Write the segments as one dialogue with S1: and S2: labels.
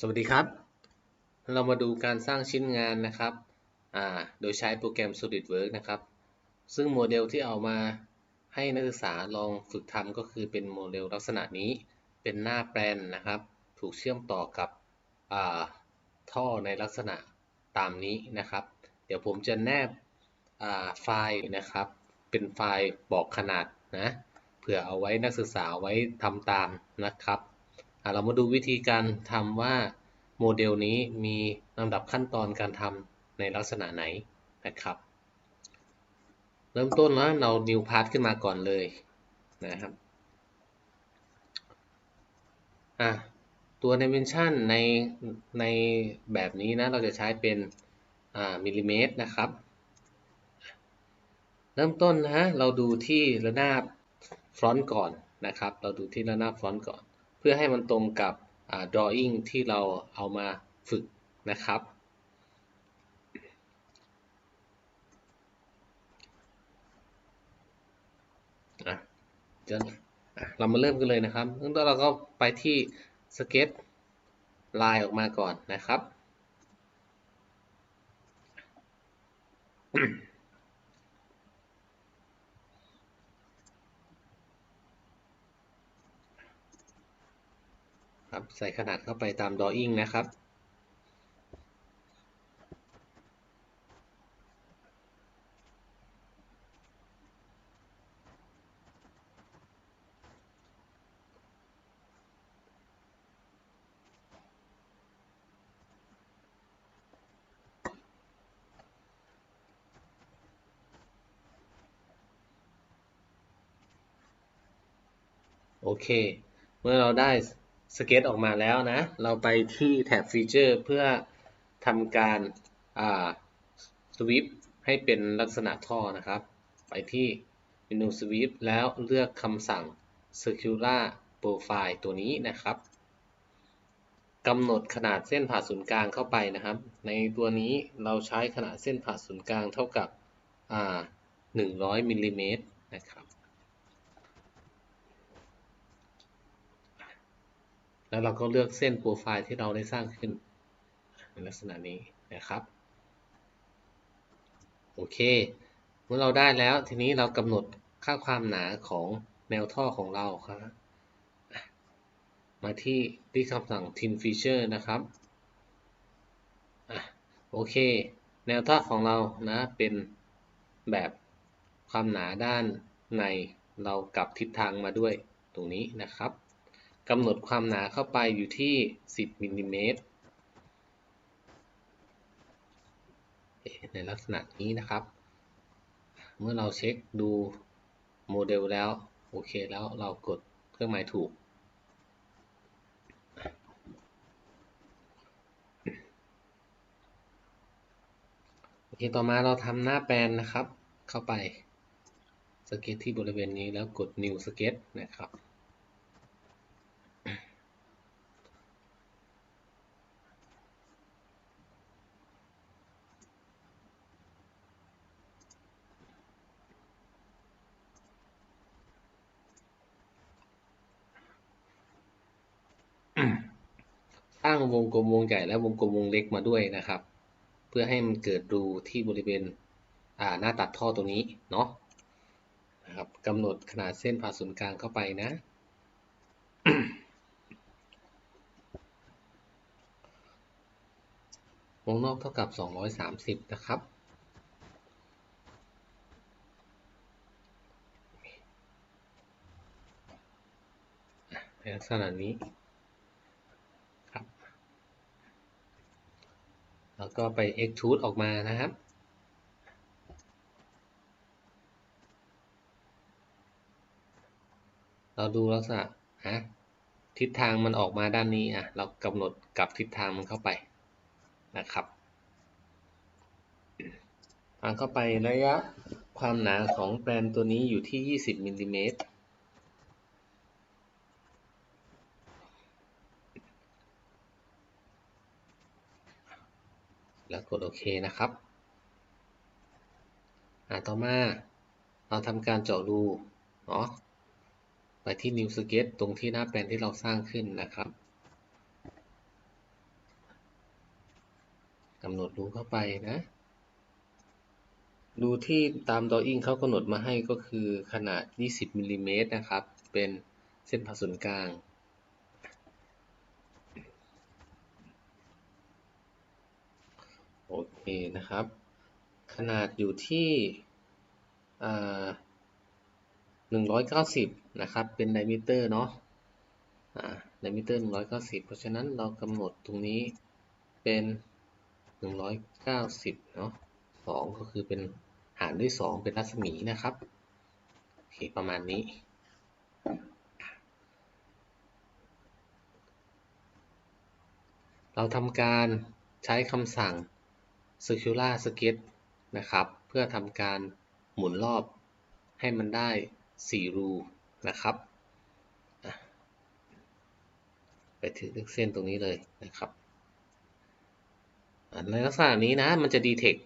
S1: สวัสดีครับ เรามาดูการสร้างชิ้นงานนะครับ โดยใช้โปรแกรม SolidWorks นะครับ ซึ่งโมเดลที่เอามาให้นักศึกษาลองฝึกทำก็คือเป็นโมเดลลักษณะนี้ เป็นหน้าแปลนนะครับ ถูกเชื่อมต่อกับท่อในลักษณะตามนี้นะครับ เดี๋ยวผมจะแนบไฟล์นะครับ เป็นไฟล์บอกขนาดนะ เผื่อเอาไว้นักศึกษาไว้ทำตามนะครับ เรามาดูวิธีการทำว่าโมเดลนี้มีลำดับขั้นตอนการทำในลักษณะไหนนะครับ เริ่มต้นแล้วเรา new part ขึ้นมาก่อนเลยนะครับอะตัว dimension ในในแบบนี้นะเราจะใช้เป็นมิลลิเมตรนะครับ เริ่มต้นนะเราดูที่ระนาบฟรอนต์ก่อนนะครับ เราดูที่ระนาบฟรอนต์ก่อน พื่อให้มันตรงกับ drawing ที่เราเอามาฝึกนะครับ เรามาเริ่มกันเลยนะครับเริ่มต้นเราก็ไปที่สเก็ตลายออกมาก่อนนะครับ ครับใส่ขนาดเข้าไปตาม drawing นะครับโอเค เมื่อเราได้ สเก็ตออกมาแล้วนะ เราไปที่แท็บฟีเจอร์เพื่อทำการสวิปให้เป็นลักษณะท่อนะครับ ไปที่เมนูสวิปแล้วเลือกคำสั่ง circular profile ตัวนี้นะครับกำหนดขนาดเส้นผ่าศูนย์กลางเข้าไปนะครับ ในตัวนี้เราใช้ขนาดเส้นผ่าศูนย์กลางเท่ากับ 100มิลลิเมตรนะครับ แล้วเราก็เลือกเส้นโปรไฟล์ที่เราได้สร้างขึ้นในลักษณะนี้นะครับ โอเค เมื่อเราได้แล้วทีนี้เรากำหนดค่าความหนาของแนวท่อของเราครับ มาที่ที่คำสั่ง tin feature นะครับโอเค แนวท่อของเรานะเป็นแบบความหนาด้านในเรากลับทิศทางมาด้วยตรงนี้นะครับ กำหนดความหนาเข้าไปอยู่ที่ 10มิลลิเมตรในลักษณะนี้นะครับ เมื่อเราเช็คดูโมเดลแล้ว โอเคแล้วเรากดเครื่องหมายถูก โอเค ต่อมาเราทำหน้าแปลนนะครับ เข้าไปสเก็ตที่บริเวณนี้แล้วกด new sketch นะครับ สร้างวงกลมวงใหญ่และวงกลมวงเล็กมาด้วยนะครับ เพื่อให้มันเกิดรูที่บริเวณหน้าตัดท่อตรงนี้เนาะนะครับกำหนดขนาดเส้นผ่าศูนย์กลางเข้าไปนะ วงนอกเท่ากับ 230 นะครับในลักษณะนี้ แล้วก็ไป extrude ออกมานะครับ เราดูลักษณะฮะทิศทางมันออกมาด้านนี้อะ เรากำหนดกลับทิศทางมันเข้าไปนะครับทางเข้าไประยะความหนาของแปลนตัวนี้อยู่ที่ 20มิลลิเมตร แล้วกดโอเคนะครับต่อมาเราทำการเจาะรูเนาะไปที่ New Sketch ตรงที่หน้าแปลนที่เราสร้างขึ้นนะครับกำหนดรูเข้าไปนะรูที่ตาม drawing เขากำหนดมาให้ก็คือขนาด 20มิลลิเมตรนะครับ เป็นเส้นผ่าศูนย์กลาง โอเคนะครับ ขนาดอยู่ที่หนึ่งร้อยเก้าสิบนะครับ เป็นไดมิเตอร์เนาะไดมิเตอร์หนึ่งร้อยเก้าสิบเพราะฉะนั้นเรากำหนดตรงนี้เป็นหนึ่งร้อยเก้าสิบเนาะสองก็คือเป็นหารด้วยสองเป็นรัศมีนะครับ โอเค ประมาณนี้ เราทำการใช้คำสั่ง circular sketch นะครับ เพื่อทำการหมุนรอบให้มันได้ 4 รูนะครับไปถึงเลือเส้นตรงนี้เลยนะครับในลักษณะนี้นะมันจะดีเทค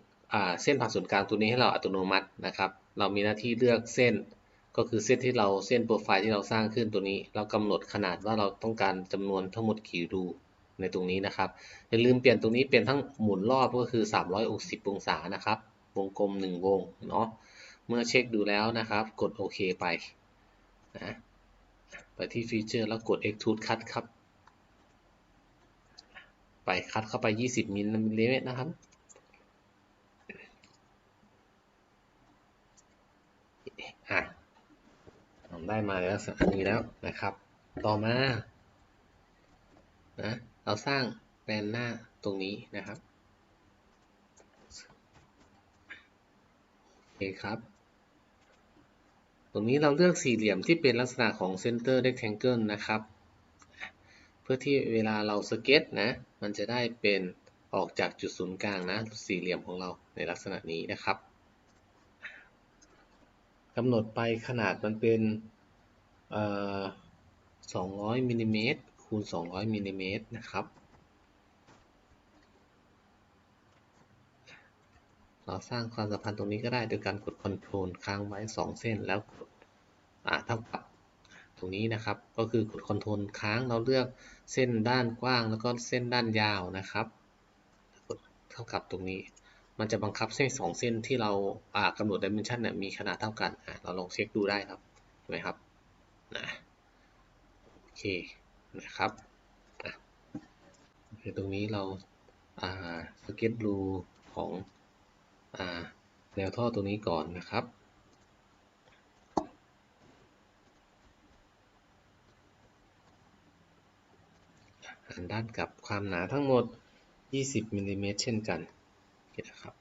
S1: เส้นผ่าศูนย์กลางตัวนี้ให้เราอัตโนมัตินะครับ เรามีหน้าที่เลือกเส้นก็คือเส้นที่เราเส้นโปรไฟล์ที่เราสร้างขึ้นตัวนี้ เรากำหนดขนาดว่าเราต้องการจำนวนทั้งหมดกี่รู ในตรงนี้นะครับอย่าลืมเปลี่ยนตรงนี้เป็นทั้งหมุนรอบก็คือ 360 องศานะครับ วงกลม 1 วงเนาะเมื่อเช็คดูแล้วนะครับ กดโอเคไปนะไปที่ฟีเจอร์แล้วกด Extrude Cut ครับ ไปคัดเข้าไป 20 มิลลิเมตรนะครับอะได้มาในลักษณะนี้แล้วนะครับ ต่อมานะ เราสร้างแปลนหน้าตรงนี้นะครับโอเคครับ ตรงนี้เราเลือกสี่เหลี่ยมที่เป็นลักษณะของ Center Rectangle นะครับ เพื่อที่เวลาเราสเก็ตนะ มันจะได้เป็นออกจากจุดศูนย์กลางนะสี่เหลี่ยมของเราในลักษณะนี้นะครับกำหนดไปขนาดมันเป็น 200มิลลิเมตร คูณ 200มิลลิเมตรนะครับ เราสร้างความสัมพันธ์ตรงนี้ก็ได้โดยการกดคอนโทรลค้างไว้ 2 เส้นแล้วกดเท่ากับตรงนี้นะครับ ก็คือกดคอนโทรลค้างเราเลือกเส้นด้านกว้างแล้วก็เส้นด้านยาวนะครับกดเท่ากับตรงนี้ มันจะบังคับเส้นสองเส้นที่เรากำหนดดิเมนชันเนี่ยมีขนาดเท่ากันเราลองเช็คดูได้ครับเห็นไหมครับนะโอเค นะครับโอเคตรงนี้เราสเก็ตรูของแนวท่อตัวนี้ก่อนนะครับ หันด้านกับความหนาทั้งหมด 20มิลลิเมตรเช่นกันนะครับ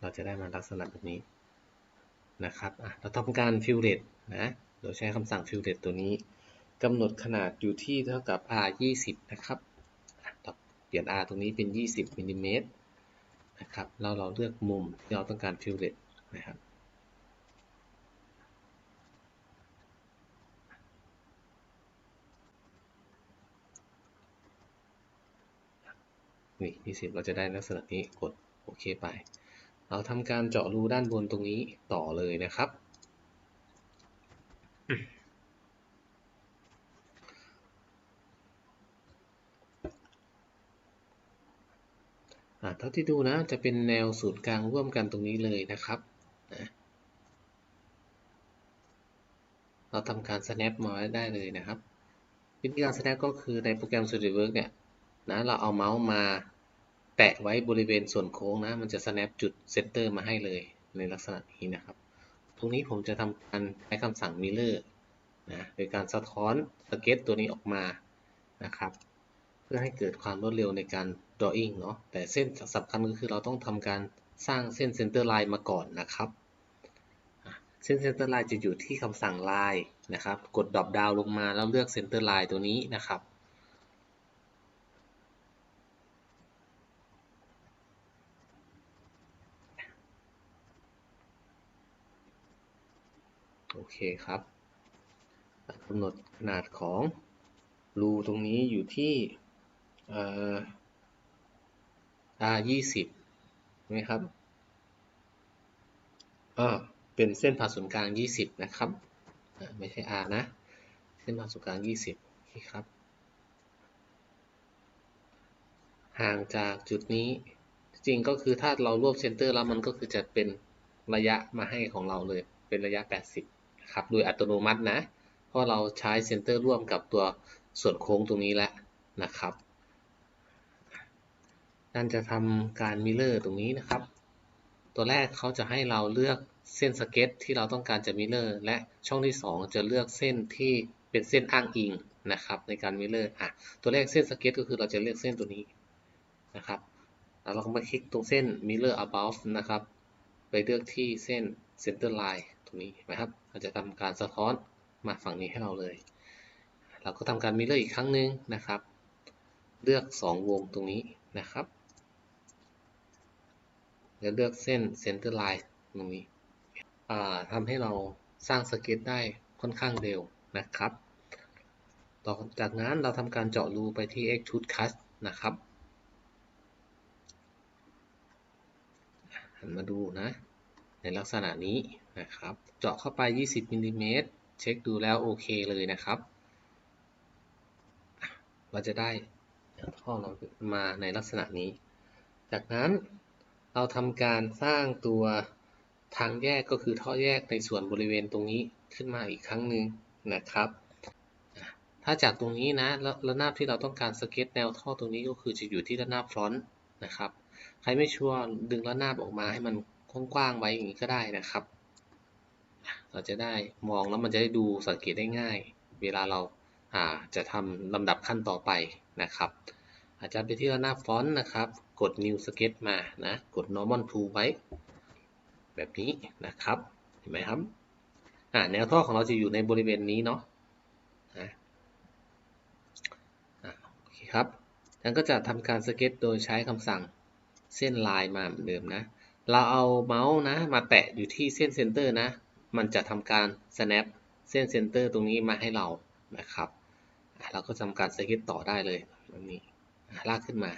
S1: เราจะได้มาลักษณะแบบนี้นะครับเราทำการฟิลเลตนะ โดยใช้คำสั่งฟิลเลตตัวนี้กำหนดขนาดอยู่ที่เท่ากับ r 20 นะครับ เปลี่ยน r ตรงนี้เป็น 20มิลลิเมตรนะครับเราเราเลือกมุมที่เราต้องการฟิลเลตนะครับนี่ที่สิบเราจะได้ลักษณะนี้ กดโอเคไป เราทำการเจาะรูด้านบนตรงนี้ต่อเลยนะครับ เท่าที่ดูนะจะเป็นแนวศูนย์กลางร่วมกันตรงนี้เลยนะครับนะเราทำการ snap มาได้เลยนะครับ วิธีการ snap ก็คือในโปรแกรม SolidWorks เนี่ยนะเราเอาเมาส์มาแตะไว้บริเวณส่วนโค้งนะ มันจะ snap จุดเซนเตอร์มาให้เลยในลักษณะนี้นะครับ ตรงนี้ผมจะทำการใช้คำสั่ง mirror นะโดยการสะท้อนสเก็ตตัวนี้ออกมานะครับ เพื่อให้เกิดความรวดเร็วในการ drawing เนาะแต่เส้นสำคัญก็คือเราต้องทำการสร้างเส้น center line มาก่อนนะครับเส้น center line จะอยู่ที่คำสั่ง line นะครับ กดดรอปดาวลงมาแล้วเลือก center line ตัวนี้นะครับ เคครับกำหนดขนาดของรูตรงนี้อยู่ที่เอ่อ r 20ไหมครับอ่าเป็นเส้นผ่าศูนย์กลาง 20 นะครับ ไม่ใช่ r นะ เส้นผ่าศูนย์กลาง 20โอเคครับ ห่างจากจุดนี้ จริงก็คือถ้าเรารวบเซนเตอร์แล้วมันก็คือจะเป็นระยะมาให้ของเราเลย เป็นระยะ 80 ครับโดยอัตโนมัตินะ เพราะเราใช้เซนเตอร์ร่วมกับตัวส่วนโค้งตรงนี้แล้วนะครับนั่นจะทำการมิเลอร์ตรงนี้นะครับ ตัวแรกเขาจะให้เราเลือกเส้นสเก็ตที่เราต้องการจะมิเลอร์และช่องที่ 2 จะเลือกเส้นที่เป็นเส้นอ้างอิงนะครับ ในการมิเลอร์อะตัวแรกเส้นสเก็ตก็คือเราจะเลือกเส้นตัวนี้นะครับแล้วเราก็มาคลิกตรงเส้น mirror above นะครับ ไปเลือกที่เส้น center line รงนี้นไหมครับเราจะทำการสะท้อนมาฝั่งนี้ให้เราเลย เราก็ทำการ mirror อีกครั้งหนึ่งนะครับ เลือก 2 วงตรงนี้นะครับแล้วเลือกเส้น center line ตรงนี้ทำให้เราสร้างสเก็ตได้ค่อนข้างเร็วนะครับ ต่อจากนั้นเราทำการเจาะรูไปที่ extrude cut นะครับหันมาดูนะ ในลักษณะนี้นะครับ เจาะเข้าไป 20มิลลิเมตรเช็คดูแล้วโอเคเลยนะครับ เราจะได้ท่อเรามาในลักษณะนี้ จากนั้นเราทำการสร้างตัวทางแยกก็คือท่อแยกในส่วนบริเวณตรงนี้ขึ้นมาอีกครั้งหนึ่งนะครับ ถ้าจากตรงนี้นะระนาบที่เราต้องการสเก็ตแนวท่อตรงนี้ก็คือจะอยู่ที่ระนาบฟรอนต์นะครับ ใครไม่ชัวร์ดึงระนาบออกมาให้มัน กว้างๆไว้อย่างนี้ก็ได้นะครับ เราจะได้มองแล้วมันจะได้ดูสังเกตได้ง่าย เวลาเราจะทำลำดับขั้นต่อไปนะครับ อาจจะไปที่ระนาฟอนต์นะครับ กด new sketch มานะกด normal tool ไว้ แบบนี้นะครับเห็นไหมครับแนวท่อของเราจะอยู่ในบริเวณนี้เนาะโอเคครับแล้วก็จะทำการสเก็ตโดยใช้คำสั่งเส้นลายมาเหมือนเดิมนะ เราเอาเมาส์นะมาแตะอยู่ที่เส้นเซนเตอร์นะ มันจะทำการ snap เส้นเซนเตอร์ตรงนี้มาให้เรานะครับ เราก็ทำการสก็ตต่อได้เลยแบบนี้ลากขึ้นมา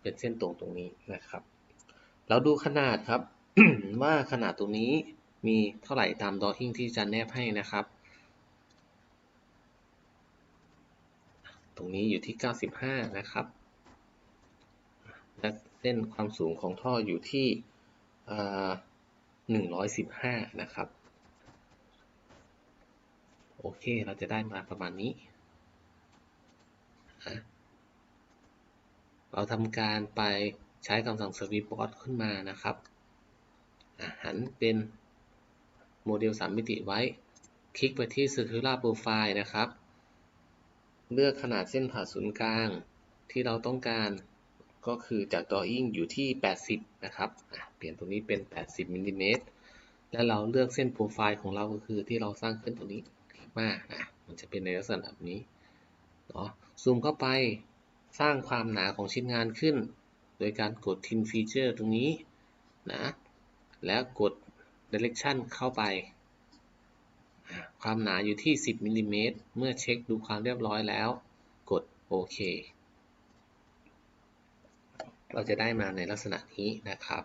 S1: เป็นเส้นตรงตรงนี้นะครับ เราดูขนาดครับ ว่าขนาดตรงนี้มีเท่าไหร่ตามดอท i n g ที่จะแนบให้นะครับ ตรงนี้อยู่ที่ 95 นะครับ และเส้นความสูงของท่ออยู่ที่ 115นะครับ โอเคเราจะได้มาประมาณนี้ เราทำการไปใช้คำสั่ง sweep board ขึ้นมานะครับหันเป็นโมเดล 3 มิติไว้ คลิกไปที่ Circular Profile นะครับ เลือกขนาดเส้นผ่าศูนย์กลางที่เราต้องการ ก็คือจาก drawing อยู่ที่ 80 นะครับ เปลี่ยนตรงนี้เป็น 80มิลลิเมตร แล้วเราเลือกเส้นโปรไฟล์ของเราก็คือที่เราสร้างขึ้นตรงนี้มาอะมันจะเป็นในลักษณะแบบนี้เนาะ ซูมเข้าไป สร้างความหนาของชิ้นงานขึ้น โดยการกด Thin Feature ตรงนี้นะ แล้วกด Direction เข้าไป ความหนาอยู่ที่ 10มิลลิเมตร เมื่อเช็คดูความเรียบร้อยแล้ว กดโอเค เราจะได้มาในลักษณะนี้นะครับ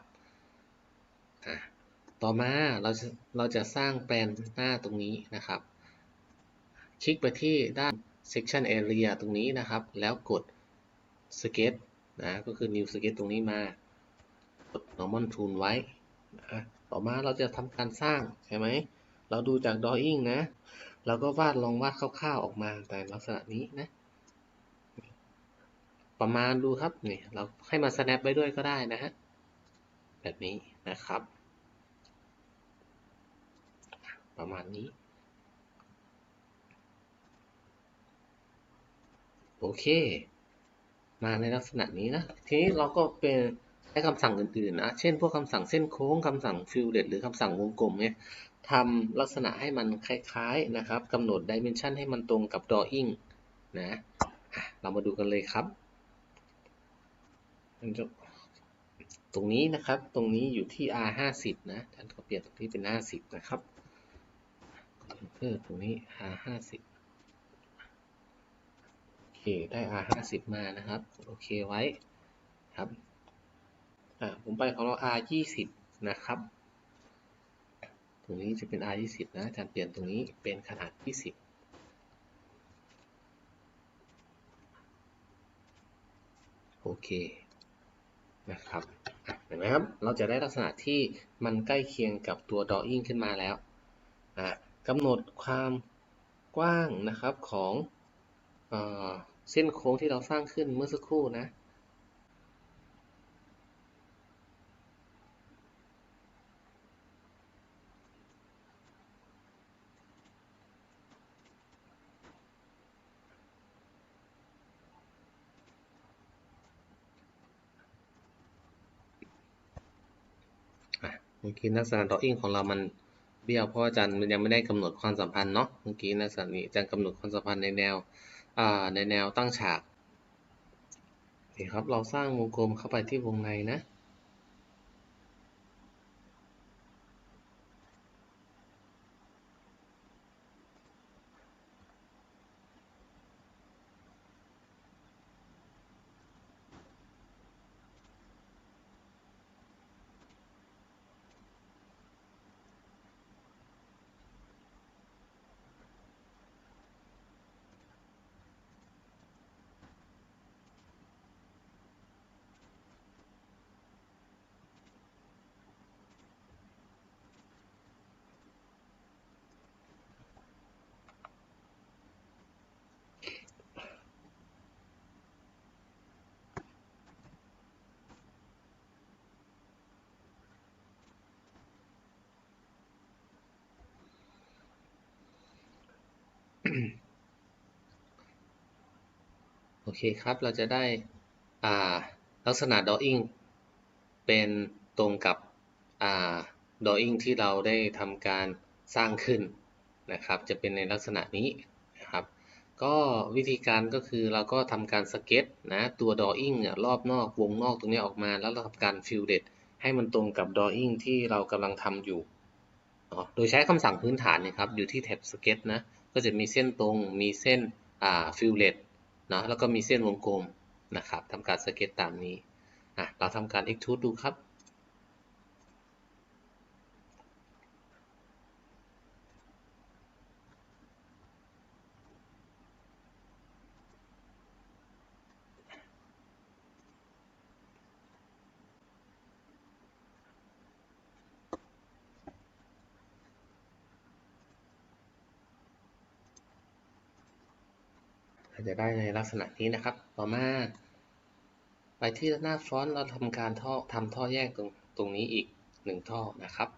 S1: ต่อมาเราจะเราจะสร้างแปลนหน้าตรงนี้นะครับ คลิกไปที่ด้าน section area ตรงนี้นะครับ แล้วกด sketch นะก็คือ new sketch ตรงนี้มากด normal tool ไว้นะต่อมาเราจะทำการสร้างใช่ไหม เราดูจาก drawing นะ เราก็วาดลองวาดคร่าวๆออกมาแต่ลักษณะนี้นะ ประมาณดูครับนี่เราให้มา snap ไว้ด้วยก็ได้นะฮะแบบนี้นะครับ ประมาณนี้ โอเค มาในลักษณะนี้นะทีนี้เราก็เป็นใช้คำสั่งอื่นๆนะ เช่นพวกคำสั่งเส้นโค้งคำสั่ง fillet หรือคำสั่งวงกลมเนี่ยทำลักษณะให้มันคล้ายๆนะครับกำหนด dimension ให้มันตรงกับ drawing นะ เรามาดูกันเลยครับ ตรงนี้นะครับ ตรงนี้อยู่ที่ R 50นะ ท่านก็เปลี่ยนตรงนี้เป็น50นะครับเพิ่มตรงนี้ R 50โอเค ได้ R 50มานะครับ โอเคไว้ครับ อ่า ผมไปของเรา R 20นะครับ ตรงนี้จะเป็น R 20นะ อาจารย์เปลี่ยนตรงนี้เป็นขนาด20โอเค นะครับเห็นไหมครับ เราจะได้ลักษณะที่มันใกล้เคียงกับตัว drawing ขึ้นมาแล้วกำหนดความกว้างนะครับของเอเส้นโค้งที่เราสร้างขึ้นเมื่อสักครู่นะ เมื่อกี้นักษณะ drawing ของเรามันเบี้ยวเพราะอาจารย์มันยังไม่ได้กำหนดความสัมพันธ์เนาะเมื่อกี้นักษณะนี้อาจารย์กำหนดความสัมพันธ์ในแนวในแนวตั้งฉากนี่ครับเราสร้างวงกลมเข้าไปที่วงในนะ โอเคครับ เราจะได้ลักษณะ drawing เป็นตรงกับ drawing ที่เราได้ทำการสร้างขึ้นนะครับ จะเป็นในลักษณะนี้นะครับ ก็วิธีการก็คือเราก็ทำการสเก็ตนะตัว drawing รอบนอกวงนอกตรงนี้ออกมาแล้วเราทำการ fill det ให้มันตรงกับ drawing ที่เรากำลังทำอยู่ โดยใช้คำสั่งพื้นฐานนะครับ อยู่ที่แท็บ sketch นะ ก็จะมีเส้นตรง มีเส้นอ่าฟิลเลตเนาะแล้วก็มีเส้นวงกลมนะครับทำการสเก็ตตามนี้อะเราทำการ extrude ดูครับ จะได้ในลักษณะนี้นะครับ ต่อมา ไปที่หน้าฟอนต์เราทำการท่อทำท่อแยกตรงตรงนี้อีกหนึ่งท่อนะครับ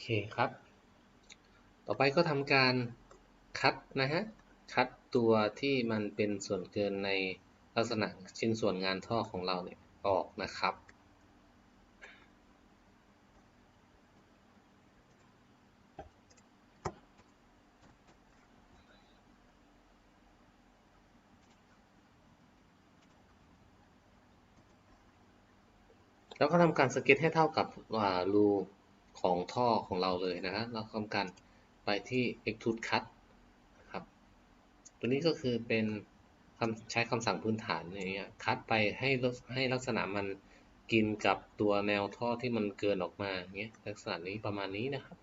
S1: เคครับ ต่อไปก็ทำการคัดนะฮะ คัดตัวที่มันเป็นส่วนเกินในลักษณะชิ้นส่วนงานท่อของเราเนี่ยออกนะครับแล้วก็ทำการสเก็ตให้เท่ากับรู ของท่อของเราเลยนะฮะเราทำการไปที่ extrude cut ครับ ตัวนี้ก็คือเป็นคำใช้คำสั่งพื้นฐานอย่างเงี้ยคัดไปให้ให้ลักษณะมันกินกับตัวแนวท่อที่มันเกินออกมาอย่างเงี้ยลักษณะนี้ประมาณนี้นะครับ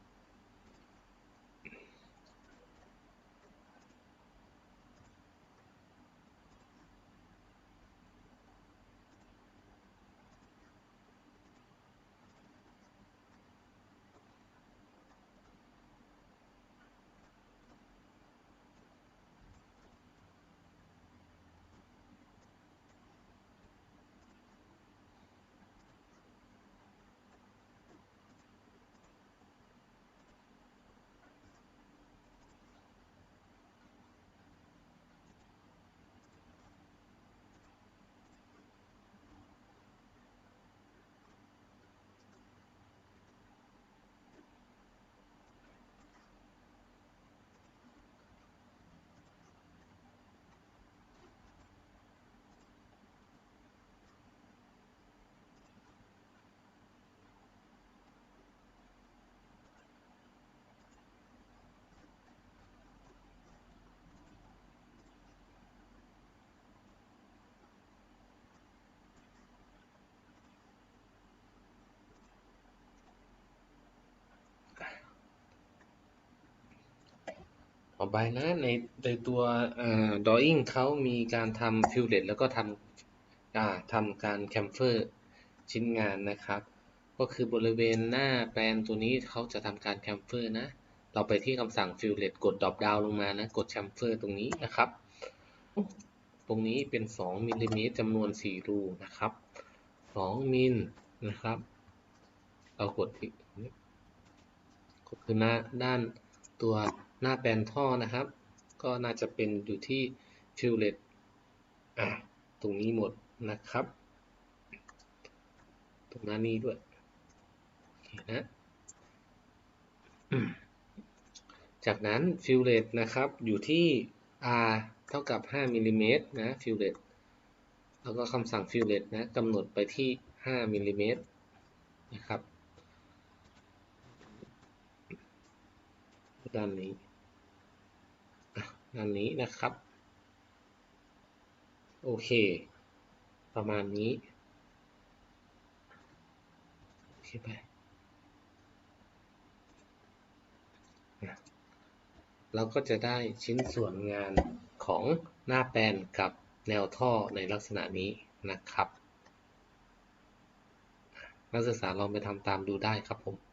S1: อไปนะในในตัวเอ่อ drawing เขามีการทำ fillet แล้วก็ทำอ่าทำการ chamfer ชิ้นงานนะครับ ก็คือบริเวณหน้าแปลนตัวนี้เขาจะทำการ chamfer นะ เราไปที่คำสั่ง fillet กด drop down ลงมานะ กด chamfer ตรงนี้นะครับ ตรงนี้เป็น 2มิลลิเมตรจำนวน 4 รูนะครับ 2มิลนะครับ เรากดก็คือหน้าด้านตัว หน้าแปลนท่อนะครับ ก็น่าจะเป็นอยู่ที่ fillet อะตรงนี้หมดนะครับ ตรงหน้านี้ด้วยนะจากนั้น fillet นะครับอยู่ที่ r เท่ากับ 5มิลลิเมตรนะ fillet แล้วก็คำสั่ง fillet นะกำหนดไปที่ 5มิลลิเมตรนะครับด้านนี้ อะด้านนี้นะครับ โอเค ประมาณนี้ โอเคไปเราก็จะได้ชิ้นส่วนงานของหน้าแปลนกับแนวท่อในลักษณะนี้นะครับ นักศึกษาลองไปทำตามดูได้ครับผม